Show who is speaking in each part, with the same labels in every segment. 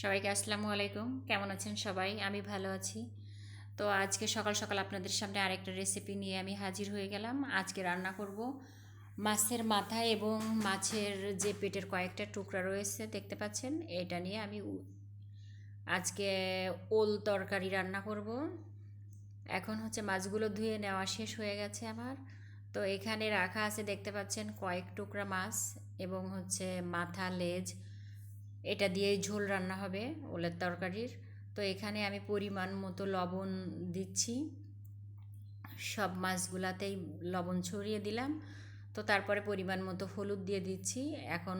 Speaker 1: সবাইকে আসসালামু আলাইকুম। কেমন আছেন সবাই? আমি ভালো আছি। তো আজকে সকাল সকাল আপনাদের সামনে আরেকটা রেসিপি নিয়ে আমি হাজির হয়ে গেলাম। আজকে রান্না করব মাছের মাথা এবং মাছের যে পেটের কয়েকটা টুকরা রয়েছে, দেখতে পাচ্ছেন? এটা নিয়ে আমি আজকে ওল তরকারি রান্না করব। এখন হচ্ছে মাছগুলো ধুয়ে নেওয়া শেষ হয়ে গেছে আমার। তো এখানে রাখা আছে, দেখতে পাচ্ছেন, কয়েক টুকরা মাছ এবং হচ্ছে মাথা, লেজ এটা দিয়েই ঝোল রান্না হবে ওলের তরকারির। তো এখানে আমি পরিমাণ মতো লবণ দিচ্ছি। সব মাছগুলাতেই লবণ ছড়িয়ে দিলাম। তো তারপরে পরিমাণ মতো হলুদ দিয়ে দিচ্ছি। এখন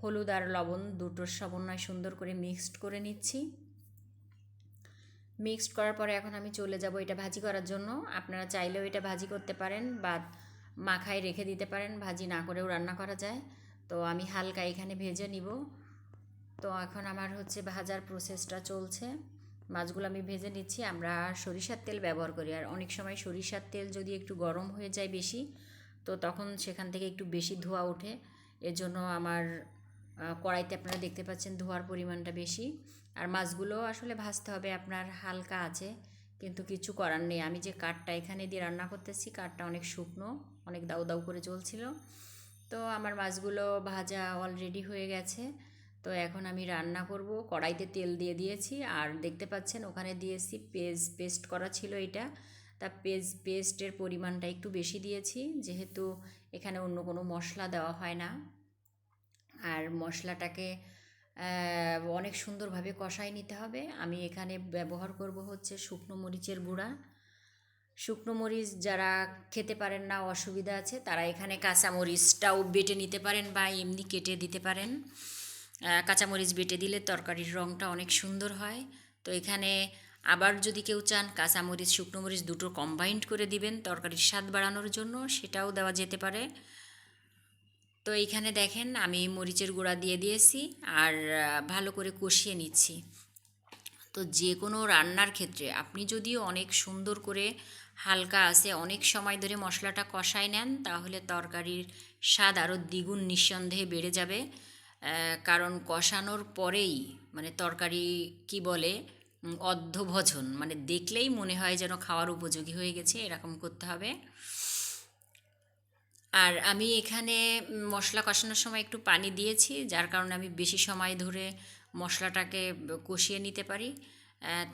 Speaker 1: হলুদ আর লবণ দুটোর সমন্বয় সুন্দর করে মিক্সড করে নিচ্ছি। মিক্সড করার পরে এখন আমি চলে যাব এটা ভাজি করার জন্য। আপনারা চাইলেও এটা ভাজি করতে পারেন বা মাখায় রেখে দিতে পারেন। ভাজি না করেও রান্না করা যায়। তো আমি হালকা এখানে ভেজে নিব। তো এখন আমার হচ্ছে ভাজার প্রসেসটা চলছে। মাছগুলো আমি ভেজে নিচ্ছি, আমরা সরিষার তেল ব্যবহার করি। আর অনেক সময় সরিষার তেল যদি একটু গরম হয়ে যায় বেশি, তো তখন সেখান থেকে একটু বেশি ধোয়া ওঠে। এর জন্য আমার কড়াইতে আপনারা দেখতে পাচ্ছেন ধোয়ার পরিমাণটা বেশি। আর মাছগুলো আসলে ভাজতে হবে, আপনার হালকা আছে, কিন্তু কিছু করার নেই। আমি যে কাঠটা এখানে দিয়ে রান্না করতেছি, কাঠটা অনেক শুকনো, অনেক দাউ দাউ করে চলছিল। তো আমার মাছগুলো ভাজা অলরেডি হয়ে গেছে। তো এখন আমি রান্না করব। কড়াইতে তেল দিয়ে দিয়েছি। আর দেখতে পাচ্ছেন ওখানে দিয়েছি পেজ পেস্ট করা ছিল এটা। তা পেজ পেস্টের পরিমাণটা একটু বেশি দিয়েছি। যেহেতু এখানে অন্য কোনো মশলা দেওয়া হয় না। আর মশলাটাকে অনেক সুন্দরভাবে কষাই নিতে হবে। আমি এখানে ব্যবহার করব হচ্ছে শুকনো মরিচের গুঁড়া। শুকনো মরিচ যারা খেতে পারেন না, অসুবিধা আছে, তারা এখানে কাঁচা মরিচটাও বেটে নিতে পারেন বা এমনি কেটে দিতে পারেন। কাঁচামরিচ বেটে দিলে তরকারির রঙটা অনেক সুন্দর হয়। তো এখানে আবার যদি কেউ চান কাঁচামরিচ, শুকনো মরিচ দুটো কম্বাইন্ড করে দিবেন তরকারির স্বাদ বাড়ানোর জন্য, সেটাও দেওয়া যেতে পারে। তো এইখানে দেখেন আমি মরিচের গুঁড়া দিয়ে দিয়েছি আর ভালো করে কষিয়ে নিচ্ছি। তো যে কোনো রান্নার ক্ষেত্রে আপনি যদি অনেক সুন্দর করে হালকা আছে, অনেক সময় ধরে মশলাটা কষায় নেন, তাহলে তরকারির স্বাদ আরও দ্বিগুণ নিঃসন্দেহে বেড়ে যাবে। কারণ কষানোর পরেই মানে তরকারি কি বলে অর্ধভোজন মানে দেখলেই মনে হয় যেন খাওয়ার উপযোগী হয়ে গেছে, এরকম করতে হবে। আর আমি এখানে মশলা কষানোর সময় একটু পানি দিয়েছি, যার কারণে আমি বেশি সময় ধরে মশলাটাকে কষিয়ে নিতে পারি।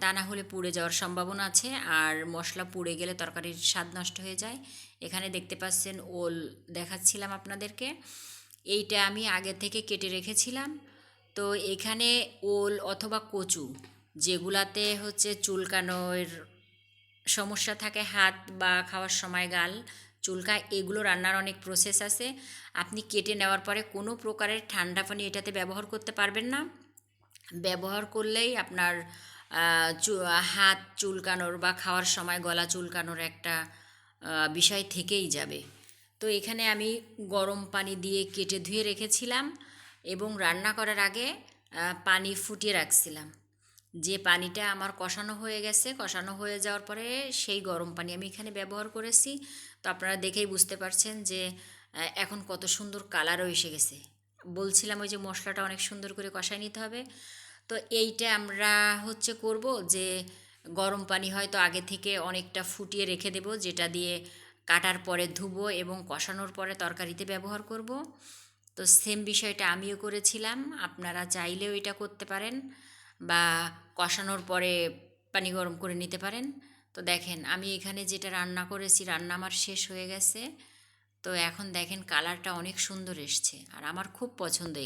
Speaker 1: তা না হলে পুড়ে যাওয়ার সম্ভাবনা আছে, আর মশলা পুড়ে গেলে তরকারির স্বাদ নষ্ট হয়ে যায়। এখানে দেখতে পাচ্ছেন, ওল দেখাচ্ছিলাম আপনাদেরকে। এইটা আমি আগে থেকে কেটে রেখেছিলাম। তো এখানে ওল অথবা কচু, যেগুলাতে হচ্ছে চুলকানোর সমস্যা থাকে, হাত বা খাওয়ার সময় গাল, চুলকা, এগুলো রান্নার অনেক প্রসেস আছে। আপনি কেটে নেওয়ার পরে কোনো প্রকারের ঠান্ডা পানি এটাতে ব্যবহার করতে পারবেন না। ব্যবহার করলেই আপনার হাত চুলকানোর বা খাওয়ার সময় গলা চুলকানোর একটা বিষয় থেকেই যাবে। তো এখানে আমি গরম পানি দিয়ে কেটে ধুয়ে রেখেছিলাম এবং রান্না করার আগে পানি ফুটিয়ে রাখছিলাম। যে পানিটা আমার কষানো হয়ে গেছে, কষানো হয়ে যাওয়ার পরে সেই গরম পানি আমি এখানে ব্যবহার করেছি। তো আপনারা দেখেই বুঝতে পারছেন যে এখন কত সুন্দর কালারও এসে গেছে। বলছিলাম ওই যে মশলাটা অনেক সুন্দর করে কষায় নিতে হবে। তো এইটা আমরা হচ্ছে করব যে, গরম পানি হয়তো আগে থেকে অনেকটা ফুটিয়ে রেখে দেব, যেটা দিয়ে কাটার পরে ধুবো এবং কষানোর পরে তরকারিতে ব্যবহার করব। তো সেম বিষয়টা আমিও করেছিলাম। আপনারা চাইলেও এটা করতে পারেন বা কষানোর পরে পানি গরম করে নিতে পারেন। তো দেখেন, আমি এখানে যেটা রান্না করেছি, রান্না আমার শেষ হয়ে গেছে। তো এখন দেখেন কালারটা অনেক সুন্দর এসছে। আর আমার খুব পছন্দ